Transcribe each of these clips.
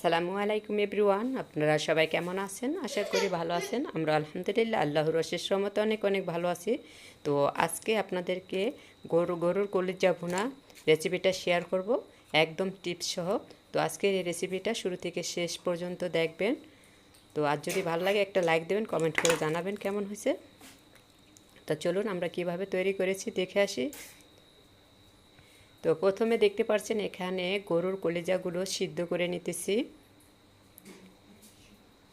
আসসালামু আলাইকুম এভরিওয়ান, আপনারা সবাই কেমন আছেন? আশা করি ভালো আছেন। আমরা আলহামদুলিল্লাহ আল্লাহর অশেষ রহমতে অনেক অনেক ভালো আছি। তো আজকে আপনাদেরকে গরু, গরুর কলিজা ভুনা রেসিপিটা শেয়ার করব, একদম টিপস সহ। তো আজকের এই রেসিপিটা শুরু থেকে শেষ পর্যন্ত দেখবেন। তো আর যদি ভালো লাগে একটা লাইক দেবেন, কমেন্ট করে জানাবেন কেমন হয়েছে। তো চলুন আমরা কীভাবে তৈরি করেছি, দেখে আসি। তো প্রথমে দেখতে পাচ্ছেন এখানে গরুর কলিজাগুলো সিদ্ধ করে নিতেছি।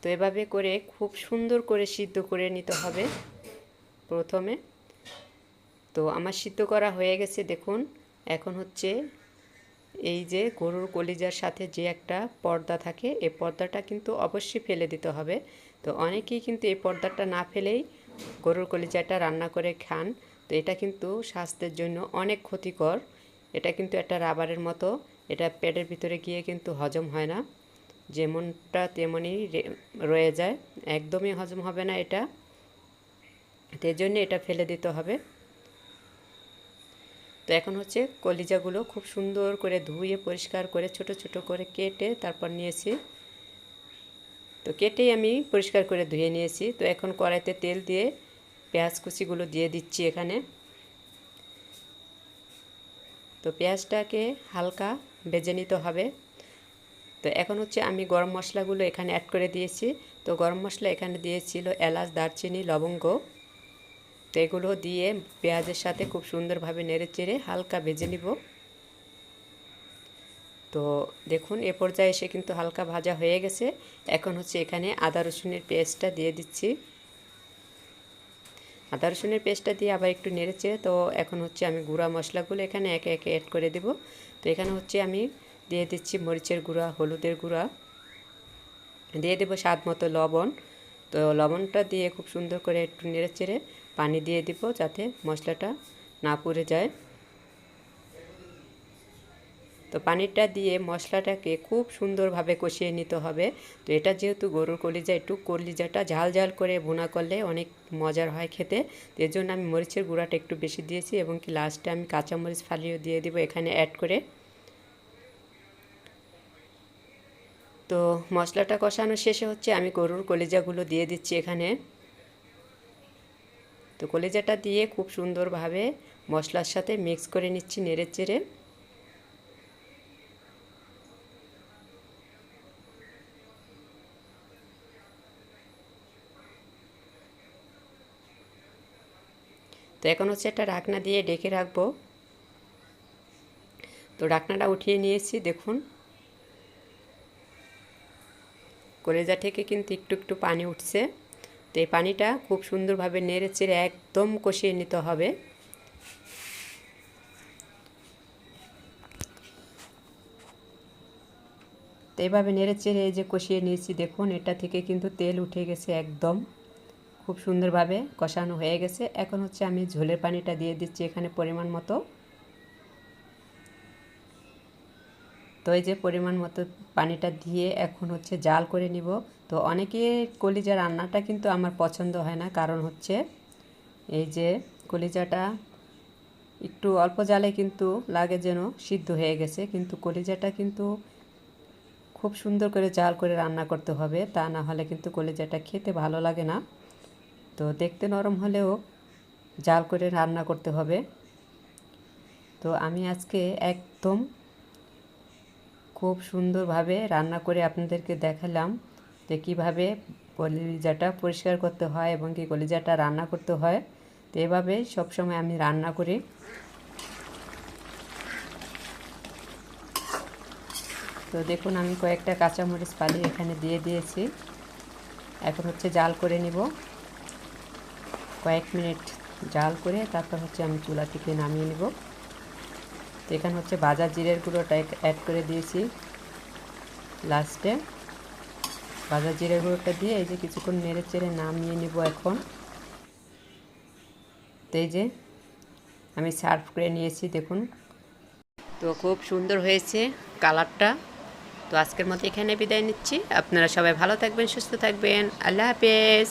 তো এভাবে করে খুব সুন্দর করে সিদ্ধ করে নিতে হবে প্রথমে। তো আমার সিদ্ধ করা হয়ে গেছে, দেখুন। এখন হচ্ছে এই যে গরুর কলিজার সাথে যে একটা পর্দা থাকে, এই পর্দাটা কিন্তু অবশ্যই ফেলে দিতে হবে। তো অনেকেই কিন্তু এই পর্দাটা না ফেলেই গরুর কলিজাটা রান্না করে খান। তো এটা কিন্তু স্বাস্থ্যের জন্য অনেক ক্ষতিকর। এটা কিন্তু একটা রাবারের মতো। এটা পেটের ভিতরে গিয়ে কিন্তু হজম হয় না। যেমনটা তেমনই রয়ে যায়। একদমই হজম হবে না এটা। জন্য এটা ফেলে দিতে হবে। তো এখন হচ্ছে কলিজাগুলো খুব সুন্দর করে ধুয়ে, পরিষ্কার করে, ছোট ছোট করে কেটে তারপর নিয়েছি। তো কেটেই আমি পরিষ্কার করে ধুয়ে নিয়েছি। তো এখন কড়াইতে তেল দিয়ে পেঁয়াজ কুচিগুলো দিয়ে দিচ্ছি এখানে। তো পেঁয়াজটাকে হালকা ভেজে নিতে হবে। তো এখন হচ্ছে আমি গরম মশলাগুলো এখানে অ্যাড করে দিয়েছি। তো গরম মশলা এখানে দিয়েছিল এলাচ, দারচিনি, লবঙ্গ। তো এগুলো দিয়ে পেঁয়াজের সাথে খুব সুন্দরভাবে নেড়ে চেড়ে হালকা ভেজে নিব। তো দেখুন, এ পর্যায়ে এসে কিন্তু হালকা ভাজা হয়ে গেছে। এখন হচ্ছে এখানে আদা রসুনের পেস্টটা দিয়ে দিচ্ছি। আদা রসুনের পেস্টটা দিয়ে আবার একটু নেড়েছে তো এখন হচ্ছে আমি গুঁড়া মশলাগুলো এখানে একে একে অ্যাড করে দেব। তো এখানে হচ্ছে আমি দিয়ে দিচ্ছি মরিচের গুঁড়া, হলুদের গুঁড়া, দিয়ে দেবো স্বাদ মতো লবণ। তো লবণটা দিয়ে খুব সুন্দর করে একটু নেড়ে চেড়ে পানি দিয়ে দিব যাতে মশলাটা না পুড়ে যায়। তো পানিটা দিয়ে মশলাটাকে খুব সুন্দরভাবে কষিয়ে নিতে হবে। তো এটা যেহেতু গরুর কলিজা, একটু কলিজাটা ঝাল ঝাল করে ভুনা করলে অনেক মজার হয় খেতে। তো এর জন্য আমি মরিচের গুঁড়াটা একটু বেশি দিয়েছি এবং কি লাস্টে আমি কাঁচামরিচ ফালিয়ে দিয়ে দিব এখানে অ্যাড করে। তো মশলাটা কষানো শেষে হচ্ছে আমি গরুর কলিজাগুলো দিয়ে দিচ্ছি এখানে। তো কলিজাটা দিয়ে খুব সুন্দরভাবে মশলার সাথে মিক্স করে নিচ্ছি নেড়ে চেড়ে এখন হচ্ছে একটা ঢাকনা দিয়ে ডেকে রাখব। তো ঢাকনাটা উঠিয়ে নিয়েছি, দেখুন। কলেজা থেকে কিন্তু একটু একটু পানি উঠছে। তো এই পানিটা খুব সুন্দরভাবে নেড়ে চেড়ে একদম কষিয়ে নিতে হবে। তো এইভাবে নেড়ে চেড়ে এই যে কষিয়ে নিয়েছি, দেখুন, এটা থেকে কিন্তু তেল উঠে গেছে একদম। খুব সুন্দরভাবে কষানো হয়ে গেছে। এখন হচ্ছে আমি ঝোলের পানিটা দিয়ে দিচ্ছি এখানে পরিমাণ মতো। তো এই যে পরিমাণ মতো পানিটা দিয়ে এখন হচ্ছে জাল করে নিব। তো অনেকে কলিজা রান্নাটা কিন্তু আমার পছন্দ হয় না। কারণ হচ্ছে এই যে কলিজাটা একটু অল্প জালে কিন্তু লাগে যেন সিদ্ধ হয়ে গেছে। কিন্তু কলিজাটা কিন্তু খুব সুন্দর করে জাল করে রান্না করতে হবে। তা না হলে কিন্তু কলিজাটা খেতে ভালো লাগে না। তো দেখতে নরম হলেও জাল করে রান্না করতে হবে। তো আমি আজকে একদম খুব সুন্দরভাবে রান্না করে আপনাদেরকে দেখালাম যে কীভাবে কলিজাটা পরিষ্কার করতে হয় এবং কি কলিজাটা রান্না করতে হয়। তো এভাবে সবসময় আমি রান্না করি। তো দেখুন আমি কয়েকটা কাঁচামরিচ পালি এখানে দিয়ে দিয়েছি। এখন হচ্ছে জাল করে নিব। কয়েক মিনিট জাল করে তারপর হচ্ছে আমি চুলা থেকে নামিয়ে নিব। তো এখানে হচ্ছে বাজার জিরের গুঁড়োটা অ্যাড করে দিয়েছি লাস্টে। বাজার জিরের গুঁড়োটা দিয়ে এই যে কিছুক্ষণ নেড়ে চেড়ে নামিয়ে নিব এখন। তো এই যে আমি সার্ভ করে নিয়েছি, দেখুন। তো খুব সুন্দর হয়েছে কালারটা। তো আজকের মতো এখানে বিদায় নিচ্ছি। আপনারা সবাই ভালো থাকবেন, সুস্থ থাকবেন। আল্লাহ হাফেজ।